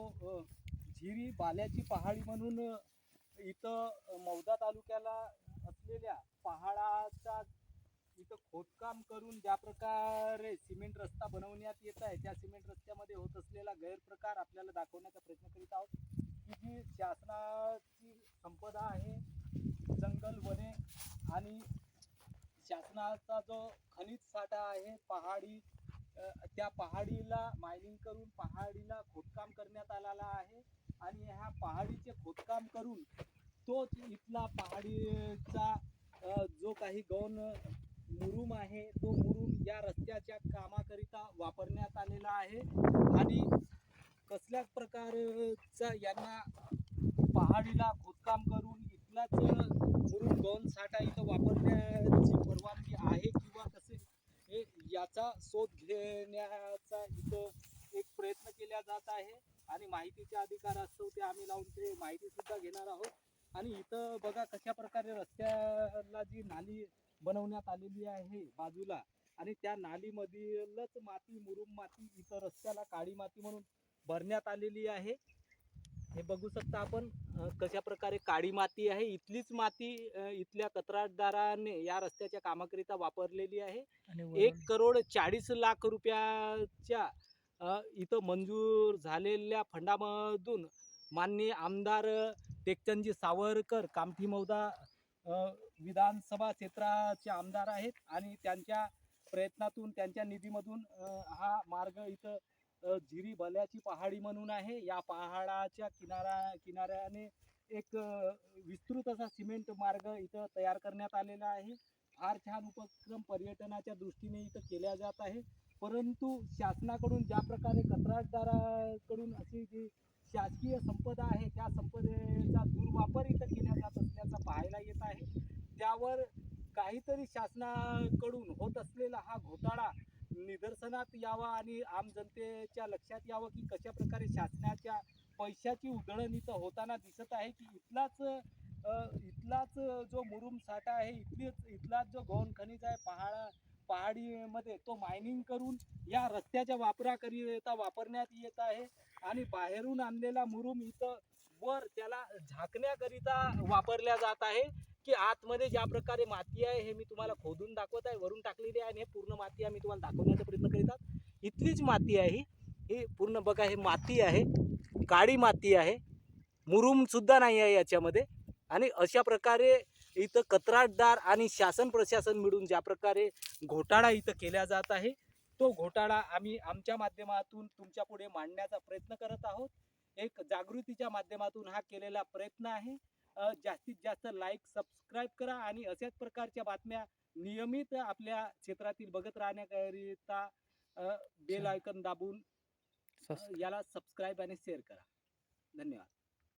अ, झिरी बाल्याची पहाडी म्हणून इथं मौदा तालुक्याला असलेल्या पहाडाचा इथं खोदकाम करून ज्या प्रकारे सिमेंट रस्ता बनवण्यात येत आहे त्या सिमेंट रस्त्यामध्ये होत असलेला गैरप्रकार आपल्याला दाखवण्याचा प्रयत्न करीत आहोत. की जी शासनाची संपदा आहे जंगल वने आणि शासनाचा जो खनिज साठा आहे पहाडी त्या पहाडीला मायनिंग करून पहाडीला खोदकाम करण्यात आलेला आहे. आणि ह्या पहाडीचे खोदकाम करून तोच इथला पहाडीचा जो काही गौण मुरुम आहे तो मुरुम या रस्त्याच्या कामाकरिता वापरण्यात आलेला आहे. आणि कसल्याच प्रकारचा यांना पहाडीला खोदकाम करून इथलाच मुरुम गौण साठा इथं वापरण्याची परवानगी आहे किंवा कसे हे याचा शोध घेण्याचा इथं एक प्रयत्न केला जात आहे. आणि माहितीचे अधिकार असतो ते आम्ही लावून ते माहिती सुद्धा घेणार आहोत. आणि इथं बघा कशा प्रकारे रस्त्याला जी नाली बनवण्यात आलेली आहे बाजूला. आणि त्या नालीमधीलच माती मुरुम माती इथं रस्त्याला काळी माती म्हणून भरण्यात आलेली आहे. हे बघू शकता आपण कशा प्रकारे काळी माती आहे इथलीच माती इथल्या कंत्राटदाराने या रस्त्याच्या कामाकरिता वापरलेली आहे. एक करोड चाळीस लाख रुपयाच्या इथं मंजूर झालेल्या फंडामधून माननीय आमदार टेकचंदजी सावरकर कामठी मौदा विधानसभा क्षेत्राचे आमदार आहेत आणि त्यांच्या प्रयत्नातून त्यांच्या निधीमधून हा मार्ग इथं झिरी भल्याची पहाडी म्हणून आहे. या पहाडाच्या किनारा किनाऱ्याने एक विस्तृत असा सिमेंट मार्ग इथं तयार करण्यात आलेला आहे. फार छान उपक्रम पर्यटनाच्या दृष्टीने इथं केल्या जात आहे परंतु शासनाकडून ज्या प्रकारे कंत्राटदाराकडून अशी जी शासकीय संपदा आहे त्या संपदेचा दुर्वापर इथं केला जात असल्याचा पाहायला येत आहे. त्यावर काहीतरी शासनाकडून होत असलेला हा घोटाळा निदर्शनात यावा आणि आम जनतेच्या लक्षात यावं की कशा प्रकारे शासनाच्या पैशाची उधळण इथं होताना दिसत आहे की इथलाच इथलाच जो मुरुम साठा आहे इथलीच इथलाच जो गौण खनिज आहे पहाडा पहाडीमध्ये तो मायनिंग करून या रस्त्याच्या वापराकरिता वापरण्यात येत आहे आणि बाहेरून आणलेला मुरुम इथं वर त्याला झाकण्याकरिता वापरल्या जात आहे. की आतमध्ये ज्या प्रकारे माती आहे हे मी तुम्हाला खोदून दाखवत आहे वरून टाकलेली आहे आणि हे पूर्ण माती आहे मी तुम्हाला दाखवण्याचा प्रयत्न करीत आहात. इथलीच माती आहे ही. ही पूर्ण बघा हे माती आहे काळी माती आहे मुरुमसुद्धा नाही आहे याच्यामध्ये. आणि अशा प्रकारे इथं कत्राटदार आणि शासन प्रशासन मिळून ज्या प्रकारे घोटाळा इथं केला जात आहे तो घोटाळा आम्ही आमच्या माध्यमातून तुमच्यापुढे मांडण्याचा प्रयत्न करत आहोत. एक जागृतीच्या माध्यमातून हा केलेला प्रयत्न आहे. जास्तीत जास्त लाईक सबस्क्राईब करा आणि अशाच प्रकारच्या बातम्या नियमित आपल्या क्षेत्रातील बघत राहण्याकरिता बेल आयकन दाबून याला सबस्क्राईब आणि शेअर करा. धन्यवाद.